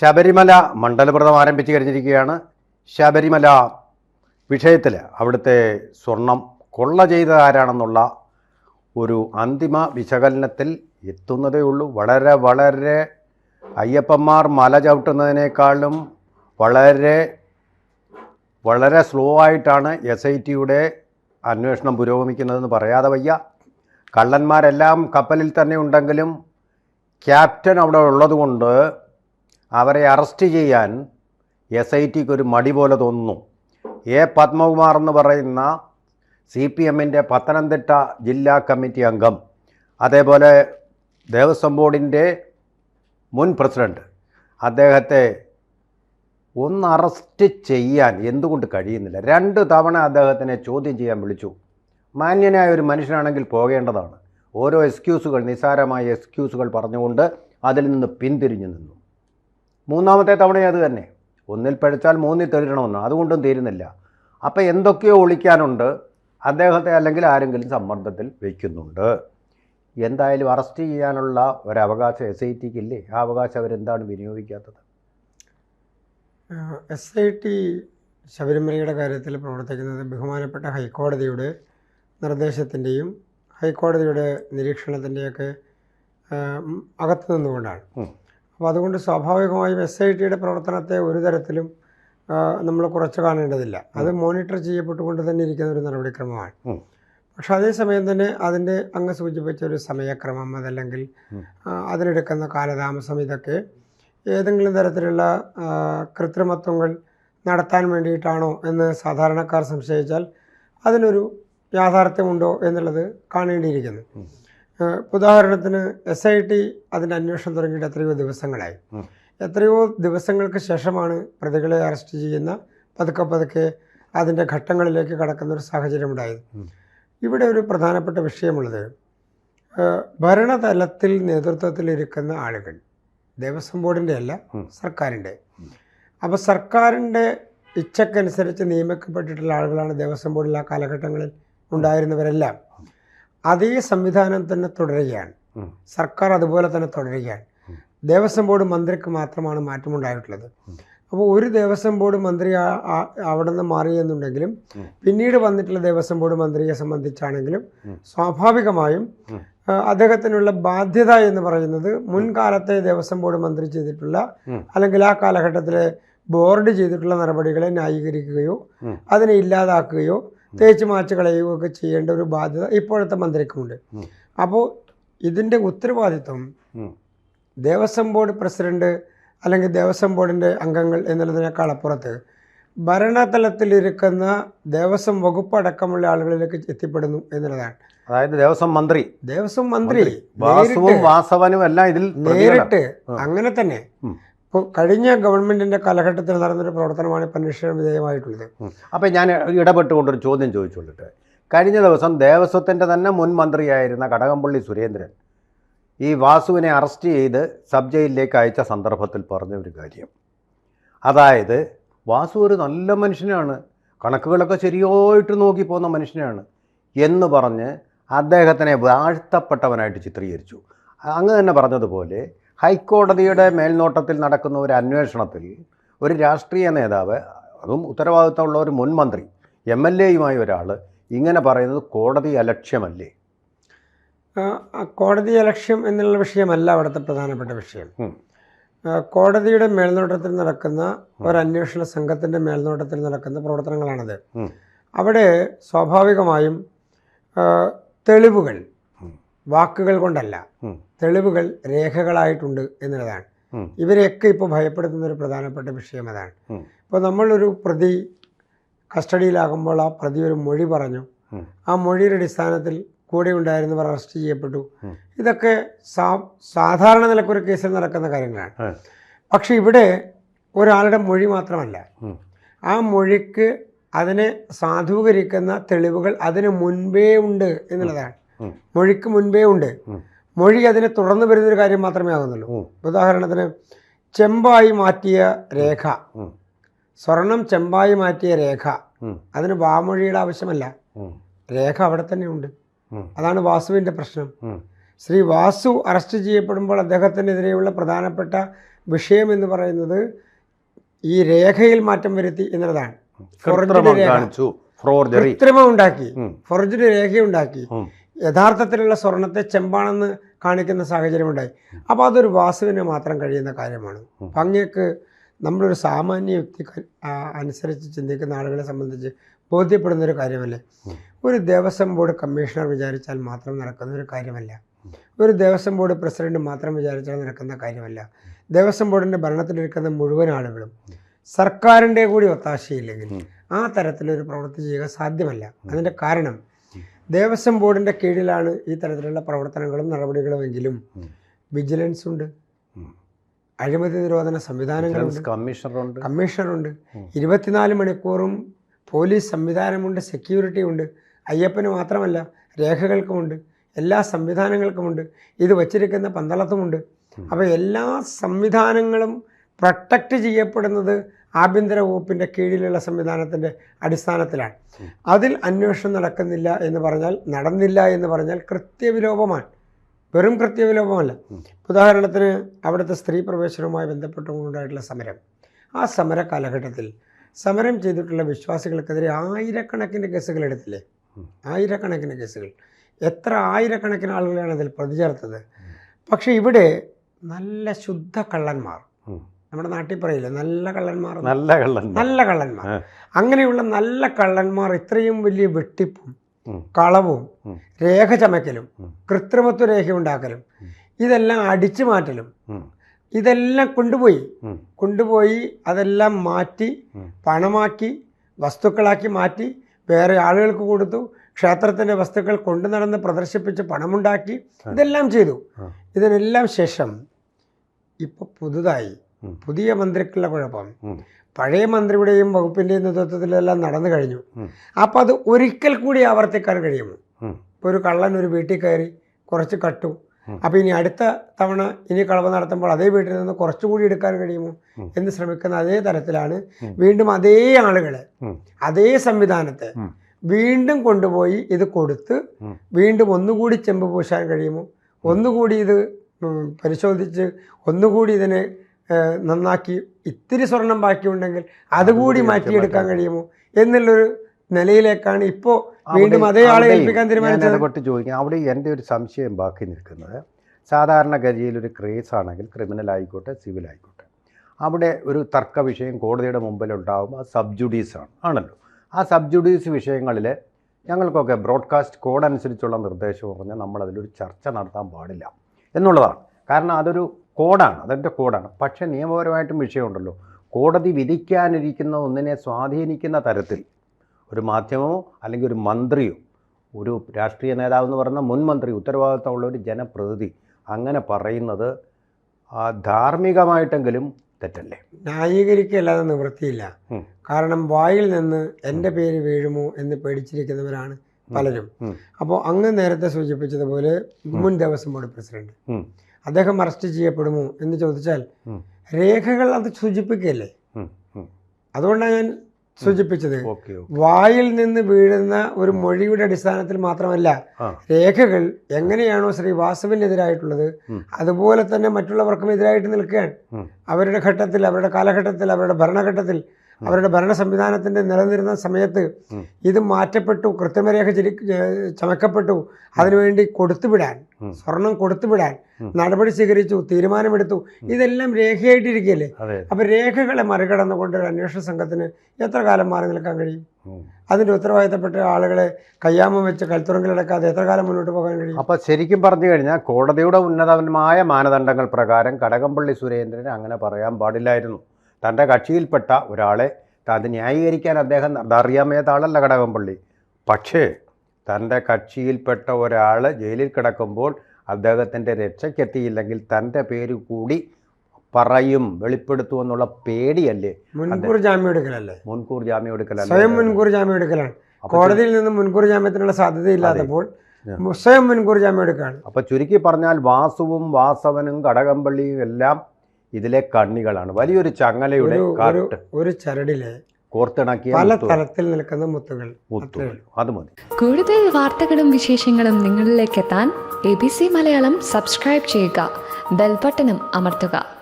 ശബരിമല മണ്ഡലവ്രതം ആരംഭിച്ചു കഴിഞ്ഞിരിക്കുകയാണ്. ശബരിമല വിഷയത്തിൽ അവിടുത്തെ സ്വർണം കൊള്ള ചെയ്ത ആരാണെന്നുള്ള ഒരു അന്തിമ വിശകലനത്തിൽ എത്തുന്നതേ ഉള്ളൂ. വളരെ വളരെ അയ്യപ്പന്മാർ മല ചവിട്ടുന്നതിനേക്കാളും വളരെ വളരെ സ്ലോ ആയിട്ടാണ് എസ് ഐ ടിയുടെ അന്വേഷണം പുരോഗമിക്കുന്നതെന്ന് പറയാതെ വയ്യ. കള്ളന്മാരെല്ലാം കപ്പലിൽ തന്നെ ഉണ്ടെങ്കിലും ക്യാപ്റ്റൻ അവിടെ ഉള്ളതുകൊണ്ട് അവരെ അറസ്റ്റ് ചെയ്യാൻ എസ് ഐ ടിക്ക് ഒരു മടി പോലെ തോന്നുന്നു. എ പത്മകുമാർ എന്ന് പറയുന്ന സി പി എമ്മിന്റെ പത്തനംതിട്ട ജില്ലാ കമ്മിറ്റി അംഗം അതേപോലെ ദേവസ്വം ബോർഡിന്റെ മുൻ പ്രസിഡന്റ് അദ്ദേഹത്തെ ഒന്ന് അറസ്റ്റ് ചെയ്യാൻ എന്തുകൊണ്ട് കഴിയുന്നില്ല? രണ്ട് തവണ അദ്ദേഹത്തിനെ ചോദ്യം ചെയ്യാൻ വിളിച്ചു. മാന്യനായ ഒരു മനുഷ്യനാണെങ്കിൽ പോകേണ്ടതാണ്. ഓരോ എക്സ്ക്യൂസുകൾ നിസ്സാരമായ എക്സ്ക്യൂസുകൾ പറഞ്ഞുകൊണ്ട് അതിൽ നിന്ന് പിന്തിരിഞ്ഞു നിന്നു. മൂന്നാമത്തെ തവണ അത് തന്നെ. ഒന്നിൽ പഴിച്ചാൽ മൂന്നിൽ തീരണമെന്ന് അതുകൊണ്ടും തീരുന്നില്ല. അപ്പോൾ എന്തൊക്കെയോ ഒളിക്കാനുണ്ട്. അദ്ദേഹത്തെ അല്ലെങ്കിൽ ആരെങ്കിലും സമ്മർദ്ദത്തിൽ വയ്ക്കുന്നുണ്ട് എന്തായാലും അറസ്റ്റ് ചെയ്യാനുള്ള ഒരവകാശം എസ് ഐ ടിക്ക് ഇല്ലേ ആ അവകാശം അവരെന്താണ് വിനിയോഗിക്കാത്തത്? എസ് ഐ ടി ശബരിമലയുടെ കാര്യത്തിൽ പ്രവർത്തിക്കുന്നത് ബഹുമാനപ്പെട്ട ഹൈക്കോടതിയുടെ നിർദ്ദേശത്തിന്റെയും ഹൈക്കോടതിയുടെ നിരീക്ഷണത്തിന്റെയൊക്കെ അകത്തു നിന്നുകൊണ്ടാണ്. അപ്പോൾ അതുകൊണ്ട് സ്വാഭാവികമായും എസ് ഐ ടിയുടെ പ്രവർത്തനത്തെ ഒരു തരത്തിലും നമ്മൾ കുറച്ച് കാണേണ്ടതില്ല. അത് മോണിറ്റർ ചെയ്യപ്പെട്ടുകൊണ്ട് തന്നെ ഇരിക്കുന്ന ഒരു നടപടിക്രമമാണ്. പക്ഷെ അതേസമയം തന്നെ അതിന്റെ അങ്ങ് സൂചിപ്പിച്ച ഒരു സമയക്രമം അതല്ലെങ്കിൽ അതിലെടുക്കുന്ന അതിനെടുക്കുന്ന കാലതാമസം ഇതൊക്കെ ഏതെങ്കിലും തരത്തിലുള്ള കൃത്രിമത്വങ്ങൾ നടത്താൻ വേണ്ടിയിട്ടാണോ എന്ന് സാധാരണക്കാർ സംശയിച്ചാൽ അതിനൊരു യാഥാർത്ഥ്യമുണ്ടോ എന്നുള്ളത് കാണേണ്ടിയിരിക്കുന്നു. ഉദാഹരണത്തിന് എസ് ഐ ടി അതിന്റെ അന്വേഷണം തുടങ്ങിയിട്ട് എത്രയോ ദിവസങ്ങളായി. എത്രയോ ദിവസങ്ങൾക്ക് ശേഷമാണ് പ്രതികളെ അറസ്റ്റ് ചെയ്യുന്ന പതുക്കെ പതുക്കെ അതിന്റെ ഘട്ടങ്ങളിലേക്ക് കടക്കുന്ന ഒരു സാഹചര്യം ഉണ്ടായത്. ഇവിടെ ഒരു പ്രധാനപ്പെട്ട വിഷയമുള്ളത് ഭരണതലത്തിൽ നേതൃത്വത്തിലിരിക്കുന്ന ആളുകൾ ദേവസ്വം ബോർഡിന്റെ അല്ല സർക്കാരിന്റെ അപ്പോൾ സർക്കാരിന്റെ ഇച്ഛക്കനുസരിച്ച് നിയമിക്കപ്പെട്ടിട്ടുള്ള ആളുകളാണ് ദേവസ്വം ബോർഡിൽ ആ കാലഘട്ടങ്ങളിൽ ഉണ്ടായിരുന്നവരെല്ലാം. അതേ സംവിധാനം തന്നെ തുടരുകയാണ്. സർക്കാർ അതുപോലെ തന്നെ തുടരുകയാണ്. ദേവസ്വം ബോർഡ് മന്ത്രിക്ക് മാത്രമാണ് മാറ്റമുണ്ടായിട്ടുള്ളത്. അപ്പോൾ ഒരു ദേവസ്വം ബോർഡ് മന്ത്രി അവിടെ നിന്ന് മാറി എന്നുണ്ടെങ്കിലും പിന്നീട് വന്നിട്ടുള്ള ദേവസ്വം ബോർഡ് മന്ത്രിയെ സംബന്ധിച്ചാണെങ്കിലും സ്വാഭാവികമായും അദ്ദേഹത്തിനുള്ള ബാധ്യത എന്ന് പറയുന്നത് മുൻകാലത്തെ ദേവസ്വം ബോർഡ് മന്ത്രി ചെയ്തിട്ടുള്ള അല്ലെങ്കിൽ ആ കാലഘട്ടത്തിലെ ബോർഡ് ചെയ്തിട്ടുള്ള നടപടികളെ ന്യായീകരിക്കുകയോ അതിനെ ഇല്ലാതാക്കുകയോ തേച്ച് മാച്ച് കളയുകയൊക്കെ ചെയ്യേണ്ട ഒരു ബാധ്യത ഇപ്പോഴത്തെ മന്ത്രിക്കുമുണ്ട്. അപ്പോൾ ഇതിന്റെ ഉത്തരവാദിത്വം. ദേവസ്വം ബോർഡ് പ്രസിഡന്റ് അല്ലെങ്കിൽ ദേവസ്വം ബോർഡിന്റെ അംഗങ്ങൾ എന്നുള്ളതിനേക്കാൾ അപ്പുറത്ത് ഭരണതലത്തിലിരിക്കുന്ന ദേവസ്വം വകുപ്പ് അടക്കമുള്ള ആളുകളിലേക്ക് എത്തിപ്പെടുന്നു എന്നുള്ളതാണ് അതായത് ദേവസ്വം മന്ത്രി ദേവസ്വം മന്ത്രി വാസുവും വാസവനും എല്ലാം ഇതിൽ. നേരിട്ട് അങ്ങനെ തന്നെ. ഇപ്പോൾ കഴിഞ്ഞ ഗവൺമെന്റിന്റെ കാലഘട്ടത്തിൽ നടന്നൊരു പ്രവർത്തനമാണ് ഇപ്പം അന്വേഷണ വിധേയമായിട്ടുള്ളത്. അപ്പോൾ അപ്പം ഞാൻ ഇടപെട്ടുകൊണ്ടൊരു ചോദ്യം ചോദിച്ചോളട്ടെ കഴിഞ്ഞ ദിവസം ദേവസ്വത്തിന്റെ തന്നെ മുൻ മന്ത്രിയായിരുന്ന കടകംപള്ളി സുരേന്ദ്രൻ ഈ വാസുവിനെ അറസ്റ്റ് ചെയ്ത് സബ് ജയിലിലേക്ക് അയച്ച സന്ദർഭത്തിൽ പറഞ്ഞ ഒരു കാര്യം. അതായത് വാസു ഒരു നല്ല മനുഷ്യനാണ് കണക്കുകളൊക്കെ ശരിയായിട്ട് നോക്കി പോകുന്ന മനുഷ്യനാണ് എന്ന് പറഞ്ഞ് അദ്ദേഹത്തിനെ വാഴ്ത്തപ്പെട്ടവനായിട്ട് ചിത്രീകരിച്ചു. അങ്ങ് തന്നെ പറഞ്ഞതുപോലെ ഹൈക്കോടതിയുടെ മേൽനോട്ടത്തിൽ നടക്കുന്ന ഒരു അന്വേഷണത്തിൽ ഒരു രാഷ്ട്രീയ നേതാവ് അതും ഉത്തരവാദിത്തമുള്ള ഒരു മുൻ മന്ത്രി എം എൽ എയുമായ ഒരാൾ ഇങ്ങനെ പറയുന്നത് കോടതി അലക്ഷ്യമല്ലേ കോടതി അലക്ഷ്യം എന്നുള്ള വിഷയമല്ല അവിടുത്തെ പ്രധാനപ്പെട്ട വിഷയം കോടതിയുടെ മേൽനോട്ടത്തിൽ നടക്കുന്ന ഒരു അന്വേഷണ സംഘത്തിന്റെ മേൽനോട്ടത്തിൽ നടക്കുന്ന പ്രവർത്തനങ്ങളാണത്. അവിടെ സ്വാഭാവികമായും തെളിവുകൾ. വാക്കുകൾ കൊണ്ടല്ല തെളിവുകൾ രേഖകളായിട്ടുണ്ട് എന്നുള്ളതാണ്. ഇവരെയൊക്കെ ഇപ്പോൾ ഭയപ്പെടുത്തുന്ന ഒരു പ്രധാനപ്പെട്ട വിഷയം അതാണ്. ഇപ്പൊ ഇപ്പോൾ നമ്മളൊരു പ്രതി കസ്റ്റഡിയിലാകുമ്പോൾ ആ പ്രതി ഒരു മൊഴി പറഞ്ഞു. ആ മൊഴിയുടെ അടിസ്ഥാനത്തിൽ കൂടെ ഉണ്ടായിരുന്നവർ അറസ്റ്റ് ചെയ്യപ്പെട്ടു. ഇതൊക്കെ സാ സാധാരണ നിലക്കൊരു കേസിൽ നടക്കുന്ന കാര്യങ്ങളാണ്. പക്ഷെ ഇവിടെ ഒരാളുടെ മൊഴി മാത്രമല്ല. ആ മൊഴിക്ക് അതിനെ സാധൂകരിക്കുന്ന തെളിവുകൾ അതിന് മുൻപേ ഉണ്ട് എന്നുള്ളതാണ്. മൊഴിക്ക് മുൻപേ ഉണ്ട്. മൊഴി അതിനെ തുടർന്ന് വരുന്നൊരു കാര്യം മാത്രമേ ആകുന്നുള്ളൂ. ഉദാഹരണത്തിന് ചെമ്പായി മാറ്റിയ രേഖ. സ്വർണം ചെമ്പായി മാറ്റിയ രേഖ. അതിന് വാമൊഴിയുടെ ആവശ്യമല്ല. രേഖ അവിടെ തന്നെ ഉണ്ട്. അതാണ് വാസുവിന്റെ പ്രശ്നം. ശ്രീ വാസു അറസ്റ്റ് ചെയ്യപ്പെടുമ്പോൾ അദ്ദേഹത്തിനെതിരെയുള്ള പ്രധാനപ്പെട്ട വിഷയം എന്ന് പറയുന്നത് ഈ രേഖയിൽ മാറ്റം വരുത്തി എന്നുള്ളതാണ് കൃത്രിമം രേഖ. ഫോർജറി. കൃത്രിമം ഉണ്ടാക്കി. യഥാർത്ഥത്തിലുള്ള സ്വർണത്തെ ചെമ്പാണെന്ന് കാണിക്കുന്ന സാഹചര്യമുണ്ടായി. അപ്പോൾ അതൊരു വാസുവിന് മാത്രം കഴിയുന്ന കാര്യമാണ്. അങ്ങേക്ക് നമ്മളൊരു സാമാന്യ വ്യക്തി അനുസരിച്ച് ചിന്തിക്കുന്ന ആളുകളെ സംബന്ധിച്ച് ബോധ്യപ്പെടുന്ന ഒരു കാര്യമല്ലേ ഒരു ദേവസ്വം ബോർഡ് കമ്മീഷണർ വിചാരിച്ചാൽ മാത്രം നടക്കുന്ന ഒരു കാര്യമല്ല. ഒരു ദേവസ്വം ബോർഡ് പ്രസിഡന്റ് മാത്രം വിചാരിച്ചാൽ നടക്കുന്ന കാര്യമല്ല. ദേവസ്വം ബോർഡിന്റെ ഭരണത്തിലിരിക്കുന്ന മുഴുവൻ ആളുകളും സർക്കാരിന്റെ കൂടി ഒത്താശയില്ലെങ്കിൽ. ആ തരത്തിലൊരു പ്രവൃത്തി ചെയ്യുക സാധ്യമല്ല. അതിന്റെ കാരണം ദേവസ്വം ബോർഡിന്റെ കീഴിലാണ് ഈ തരത്തിലുള്ള പ്രവർത്തനങ്ങളും നടപടികളുമെങ്കിലും. വിജിലൻസ് ഉണ്ട്. അഴിമതി നിരോധന സംവിധാനങ്ങളുണ്ട് കമ്മീഷണറുണ്ട് കമ്മീഷണറുണ്ട്. ഇരുപത്തിനാല് മണിക്കൂറും പോലീസ് സംവിധാനമുണ്ട് സെക്യൂരിറ്റി ഉണ്ട് അയ്യപ്പന് മാത്രമല്ല രേഖകൾക്കുമുണ്ട് എല്ലാ സംവിധാനങ്ങൾക്കുമുണ്ട് ഇത് വച്ചിരിക്കുന്ന പന്തളത്തുമുണ്ട്. അപ്പോൾ എല്ലാ സംവിധാനങ്ങളും പ്രൊട്ടക്റ്റ് ചെയ്യപ്പെടുന്നത് ആഭ്യന്തര വകുപ്പിന്റെ കീഴിലുള്ള സംവിധാനത്തിന്റെ അടിസ്ഥാനത്തിലാണ് അതിൽ അന്വേഷണം നടക്കുന്നില്ല എന്ന് പറഞ്ഞാൽ നടന്നില്ല എന്ന് പറഞ്ഞാൽ കൃത്യവിലോപമാണ് വെറും കൃത്യവിലോപമല്ല. ഉദാഹരണത്തിന് അവിടുത്തെ സ്ത്രീ പ്രവേശനവുമായി ബന്ധപ്പെട്ടുകൊണ്ടുണ്ടായിട്ടുള്ള സമരം ആ സമര കാലഘട്ടത്തിൽ സമരം ചെയ്തിട്ടുള്ള വിശ്വാസികൾക്കെതിരെ ആയിരക്കണക്കിന് കേസുകൾ എടുത്തില്ലേ. ആയിരക്കണക്കിന് കേസുകൾ എത്ര ആയിരക്കണക്കിന് ആളുകളാണ് അതിൽ പ്രതി ചേർത്തത് പക്ഷേ ഇവിടെ നല്ല ശുദ്ധ കള്ളന്മാർ. നമ്മുടെ നാട്ടിൽ പറയില്ലേ നല്ല കള്ളന്മാർ നല്ല കള്ളൻ നല്ല കള്ളന്മാർ അങ്ങനെയുള്ള നല്ല കള്ളന്മാർ ഇത്രയും വലിയ വെട്ടിപ്പും. കളവും രേഖ ചമയ്ക്കലും. കൃത്രിമത്വ രേഖ ഉണ്ടാക്കലും. ഇതെല്ലാം അടിച്ചു മാറ്റലും. ഇതെല്ലാം കൊണ്ടുപോയി കൊണ്ടുപോയി അതെല്ലാം മാറ്റി പണമാക്കി വസ്തുക്കളാക്കി മാറ്റി വേറെ ആളുകൾക്ക് കൊടുത്തു ക്ഷേത്രത്തിന്റെ വസ്തുക്കൾ കൊണ്ടു നടന്ന് പ്രദർശിപ്പിച്ച് പണമുണ്ടാക്കി ഇതെല്ലാം ചെയ്തു. ഇതിനെല്ലാം ശേഷം ഇപ്പോൾ പുതുതായി. പുതിയ മന്ത്രിക്കുള്ള കുഴപ്പം. പഴയ മന്ത്രിയുടെയും വകുപ്പിന്റെയും നേതൃത്വത്തിലെല്ലാം നടന്നു കഴിഞ്ഞു അപ്പൊ അപ്പോൾ അത് ഒരിക്കൽ കൂടി ആവർത്തിക്കാൻ കഴിയുമോ ഇപ്പൊ ഒരു കള്ളൻ ഒരു വീട്ടിൽ കയറി കുറച്ച് കട്ടു. അപ്പൊ അപ്പോൾ ഇനി അടുത്ത തവണ ഇനി കളവ് നടത്തുമ്പോൾ അതേ വീട്ടിൽ നിന്ന് കുറച്ചുകൂടി എടുക്കാൻ കഴിയുമോ എന്ന് ശ്രമിക്കുന്ന അതേ തരത്തിലാണ് വീണ്ടും അതേ ആളുകളെ അതേ സംവിധാനത്തെ വീണ്ടും കൊണ്ടുപോയി ഇത് കൊടുത്ത് വീണ്ടും ഒന്നുകൂടി ചെമ്പ് പൂശാൻ കഴിയുമോ? ഒന്നുകൂടി ഇത് പരിശോധിച്ച് ഒന്നുകൂടി ഇതിനെ നന്നാക്കി ഇത്തിരി സ്വർണം ബാക്കിയുണ്ടെങ്കിൽ അതുകൂടി മാറ്റിയെടുക്കാൻ കഴിയുമോ എന്നുള്ളൊരു നിലയിലേക്കാണ് ഇപ്പോൾ വീണ്ടും അതേ ആളെ ഏൽപ്പിക്കാൻ തീരുമാനിച്ചത്. ചോദിക്കാം. അവിടെ എന്റെ ഒരു സംശയം ബാക്കി നിൽക്കുന്നത്. സാധാരണഗതിയിൽ ഒരു കേസ് ആണെങ്കിൽ ക്രിമിനൽ ആയിക്കോട്ടെ സിവിൽ ആയിക്കോട്ടെ. അവിടെ ഒരു തർക്ക വിഷയം കോടതിയുടെ മുമ്പിൽ ഉണ്ടാകും ആ സബ് ജുഡീസ് ആണ്. ആണല്ലോ. ആ സബ്ജുഡീസ് വിഷയങ്ങളിൽ ഞങ്ങൾക്കൊക്കെ ബ്രോഡ്കാസ്റ്റ് കോഡ് അനുസരിച്ചുള്ള നിർദ്ദേശം പറഞ്ഞാൽ നമ്മളതിലൊരു ചർച്ച നടത്താൻ പാടില്ല എന്നുള്ളതാണ്. കാരണം അതൊരു കോഡാണ് അതിന്റെ കോഡാണ്. പക്ഷേ നിയമപരമായിട്ടും വിഷയമുണ്ടല്ലോ. കോടതി വിധിക്കാനിരിക്കുന്ന ഒന്നിനെ സ്വാധീനിക്കുന്ന തരത്തിൽ ഒരു മാധ്യമമോ അല്ലെങ്കിൽ ഒരു മന്ത്രിയോ ഒരു രാഷ്ട്രീയ നേതാവ് എന്ന് പറയുന്ന മുൻ മന്ത്രി ഉത്തരവാദിത്തമുള്ള ഒരു ജനപ്രതിനിധി അങ്ങനെ പറയുന്നത് ധാർമ്മികമായിട്ടെങ്കിലും തെറ്റല്ലേ? ന്യായീകരിക്കല്ലാതെ നിവൃത്തിയില്ല. കാരണം വായിൽ നിന്ന് എന്റെ പേര് വീഴുമോ എന്ന് പേടിച്ചിരിക്കുന്നവരാണ് പലരും. അപ്പോൾ അങ്ങ് നേരത്തെ സൂചിപ്പിച്ചതുപോലെ മുൻ ദേവസ്വം ബോർഡ് പ്രസിഡന്റ്. അദ്ദേഹം അറസ്റ്റ് ചെയ്യപ്പെടുമോ എന്ന് ചോദിച്ചാൽ. രേഖകൾ അത് സൂചിപ്പിക്കല്ലേ. അതുകൊണ്ടാണ് ഞാൻ സൂചിപ്പിച്ചത്. വായിൽ നിന്ന് വീഴുന്ന ഒരു മൊഴിയുടെ അടിസ്ഥാനത്തിൽ മാത്രമല്ല രേഖകൾ എങ്ങനെയാണോ ശ്രീ വാസുവിനെതിരായിട്ടുള്ളത് അതുപോലെ തന്നെ മറ്റുള്ളവർക്കും എതിരായിട്ട് നിൽക്കുകയാണ്. അവരുടെ ഘട്ടത്തിൽ അവരുടെ കാലഘട്ടത്തിൽ അവരുടെ ഭരണഘട്ടത്തിൽ അവരുടെ ഭരണ സംവിധാനത്തിന്റെ നിലനിരുന്ന സമയത്ത് ഇത് മാറ്റപ്പെട്ടു കൃത്രിമരേഖ ചിരി ചമക്കപ്പെട്ടു. അതിനുവേണ്ടി കൊടുത്തുവിടാൻ. സ്വർണം കൊടുത്തുവിടാൻ നടപടി സ്വീകരിച്ചു തീരുമാനമെടുത്തു. ഇതെല്ലാം രേഖയായിട്ടിരിക്കുകയല്ലേ? അപ്പോൾ രേഖകളെ മറികടന്നുകൊണ്ട് ഒരു അന്വേഷണ സംഘത്തിന് എത്ര കാലം മാറി നിൽക്കാൻ കഴിയും. അതിന്റെ ഉത്തരവാദിത്തപ്പെട്ട ആളുകളെ കയ്യാമം വെച്ച് കൽത്തുറങ്കിലടക്കാതെ എത്ര കാലം മുന്നോട്ട് പോകാൻ കഴിയും? അപ്പോൾ ശരിക്കും പറഞ്ഞു കഴിഞ്ഞാൽ കോടതിയുടെ ഉന്നതമായ മാനദണ്ഡങ്ങൾ പ്രകാരം കടകംപള്ളി സുരേന്ദ്രന് അങ്ങനെ പറയാൻ പാടില്ലായിരുന്നു. തന്റെ കക്ഷിയിൽപ്പെട്ട ഒരാളെ അത് ന്യായീകരിക്കാൻ അദ്ദേഹം അതറിയാമേത ആളല്ല കടകംപള്ളി പക്ഷേ തന്റെ കക്ഷിയിൽപ്പെട്ട ഒരാൾ ജയിലിൽ കിടക്കുമ്പോൾ അദ്ദേഹത്തിന്റെ രക്ഷയ്ക്കെത്തിയില്ലെങ്കിൽ തന്റെ പേര് കൂടി പറയും വെളിപ്പെടുത്തുമെന്നുള്ള പേടിയല്ലേ? മുൻകൂർ ജാമ്യം എടുക്കലല്ലേ? മുൻകൂർ ജാമ്യം എടുക്കലല്ലേ? സ്വയം മുൻകൂർ ജാമ്യം എടുക്കലാണ്. കോടതിയിൽ നിന്ന് മുൻകൂർ ജാമ്യത്തിനുള്ള സാധ്യതയില്ലാത്തപ്പോൾ. സ്വയം മുൻകൂർ ജാമ്യം എടുക്കുകയാണ്. അപ്പോൾ ചുരുക്കി പറഞ്ഞാൽ വാസുവും വാസവനും കടകംപള്ളിയും എല്ലാം ഇതിലെ കണ്ണികളാണ്. വലിയൊരു ചങ്ങലയുടെ കാട്ട് ഒരു ചരടിലെ കോർത്തിണക്കിയ പല തരത്തിൽ നിൽക്കുന്ന മുത്തുകൾ. മുത്തുകൾ. അത് മതി. കൂടുതൽ വാർത്തകളും വിശേഷങ്ങളും നിങ്ങളിലേക്ക് എത്താൻ A B C Malayalam subscribe ചെയ്യുക. ബെൽബട്ടനും അമർത്തുക.